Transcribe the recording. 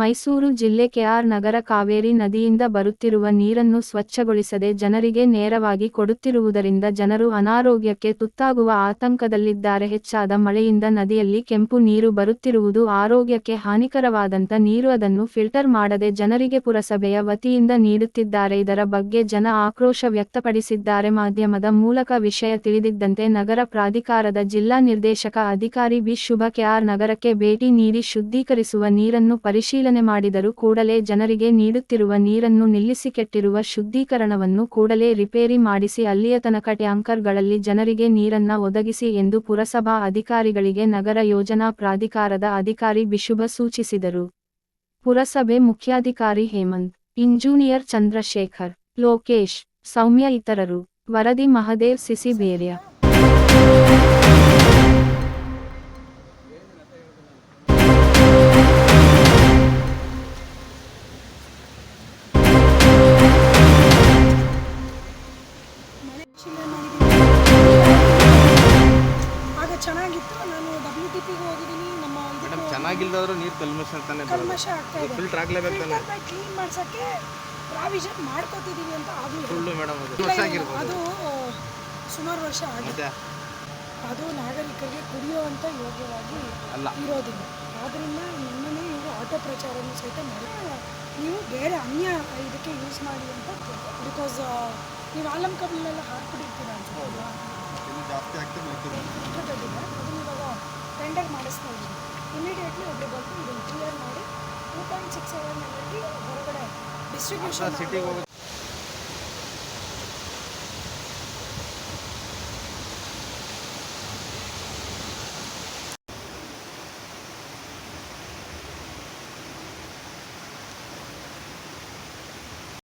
ಮೈಸೂರು ಜಿಲ್ಲೆ ಕೆಆರ್ ನಗರ ಕಾವೇರಿ ನದಿಯಿಂದ ಬರುತ್ತಿರುವ ನೀರನ್ನು ಸ್ವಚ್ಛಗೊಳಿಸದೆ ಜನರಿಗೆ ನೇರವಾಗಿ ಕೊಡುತ್ತಿರುವುದರಿಂದ ಜನರು ಅನಾರೋಗ್ಯಕ್ಕೆ ತುತ್ತಾಗುವ ಆತಂಕದಲ್ಲಿದ್ದಾರೆ. ಹೆಚ್ಚಾದ ಮಳೆಯಿಂದ ನದಿಯಲ್ಲಿ ಕೆಂಪು ನೀರು ಬರುತ್ತಿರುವುದು ಆರೋಗ್ಯಕ್ಕೆ ಹಾನಿಕರವಾದಂಥ ನೀರು. ಅದನ್ನು ಫಿಲ್ಟರ್ ಮಾಡದೆ ಜನರಿಗೆ ಪುರಸಭೆಯ ವತಿಯಿಂದ ನೀಡುತ್ತಿದ್ದಾರೆ. ಇದರ ಬಗ್ಗೆ ಜನ ಆಕ್ರೋಶ ವ್ಯಕ್ತಪಡಿಸಿದ್ದಾರೆ. ಮಾಧ್ಯಮದ ಮೂಲಕ ವಿಷಯ ತಿಳಿದಿದ್ದಂತೆ ನಗರ ಪ್ರಾಧಿಕಾರದ ಜಿಲ್ಲಾ ನಿರ್ದೇಶಕ ಅಧಿಕಾರಿ ಬಿ. ಶುಭ ಕೆಆರ್ ನಗರಕ್ಕೆ ಭೇಟಿ ನೀಡಿ ಶುದ್ಧೀಕರಿಸುವ ನೀರನ್ನು ಪರಿಶೀಲನೆ ಮಾಡಿದರು ಕೂಡಲೇ ಜನರಿಗೆ ನೀಡುತ್ತಿರುವ ನೀರನ್ನು ನಿಲ್ಲಿಸಿ ಕೆಟ್ಟಿರುವ ಶುದ್ಧೀಕರಣವನ್ನು ಕೂಡಲೇ ರಿಪೇರಿ ಮಾಡಿಸಿ ಅಲ್ಲಿಯ ತನಕ ಟ್ಯಾಂಕರ್ಗಳಲ್ಲಿ ಜನರಿಗೆ ನೀರನ್ನ ಒದಗಿಸಿ ಎಂದು ಪುರಸಭಾ ಅಧಿಕಾರಿಗಳಿಗೆ ನಗರ ಯೋಜನಾ ಪ್ರಾಧಿಕಾರದ ಅಧಿಕಾರಿ ಬಿಶುಭ ಸೂಚಿಸಿದರು. ಪುರಸಭೆ ಮುಖ್ಯಾಧಿಕಾರಿ ಹೇಮಂತ್, ಇಂಜೂನಿಯರ್ ಚಂದ್ರಶೇಖರ್, ಲೋಕೇಶ್, ಸೌಮ್ಯ ಇತರರು, ವರದಿ ಮಹದೇವ್ ಸಿಸಿಬೇರ್ಯ ಮೇಡಮ್ ಚೆನ್ನಾಗಿಲ್ದಾದ್ರೂ ನೀರು ಕಲ್ಮಶ ಕಲ್ಮಶ ಆಗ್ತಾ ಇದೆ. ಫಿಲ್ಟರ್ ಆಗ್ಲೇಬೇಕು ತಾನೆ. ಕ್ಲೀನ್ ಮಾಡ್ಸಕ್ಕೆ ಪ್ರಾವಿಷನ್ ಮಾಡ್ಕೋತಿದೀವಿ ಅಂತ ಆಗಲಿಲ್ಲ ಸುಳ್ಳು ಮೇಡಮ್ ಅದು. ವರ್ಷ ಆಗಿರ್ಬೋದು. ಅದು ಸುಮಾರು ವರ್ಷ ಆಗಿದೆ. ಅದು ನಾಗರಿಕರಿಗೆ ಕುಡಿಯುವಂಥ ಯೋಗ್ಯವಾಗಿ ಅಲ್ಲ. ಇರೋದಿಲ್ಲ. ಆದ್ದರಿಂದ ನಿನ್ನೆ ಇವರು ಆಟೋ ಪ್ರಚಾರವನ್ನು ಸಹಿತ ಮಾಡಿ ನೀವು ಬೇರೆ ಅನ್ಯ ಇದಕ್ಕೆ ಯೂಸ್ ಮಾಡಿ ಅಂತ ಬಿಕಾಸ್ ನೀವು ಆಲಂ ಕಬ್ಬಿಲೆಲ್ಲ ಹಾಕ್ಬಿಟ್ಟಿರ್ತೀರ ಅನ್ಸುತ್ತಲ್ಲ ಜಾಸ್ತಿ ಆಗ್ತದೆ ಅದನ್ನ ಇಮಿಡಿಯೇಟ್ಲಿ ಒಬ್ಬರು ಬಂದು ಇದನ್ನು ಕ್ಲಿಯರ್ ಮಾಡಿ ಟೂ ಪಾಯಿಂಟ್ ಸಿಕ್ಸ್ ಸೆವೆನ್ ಹೊರಗಡೆ ಡಿಸ್ಟ್ರಿಬ್ಯೂಷನ್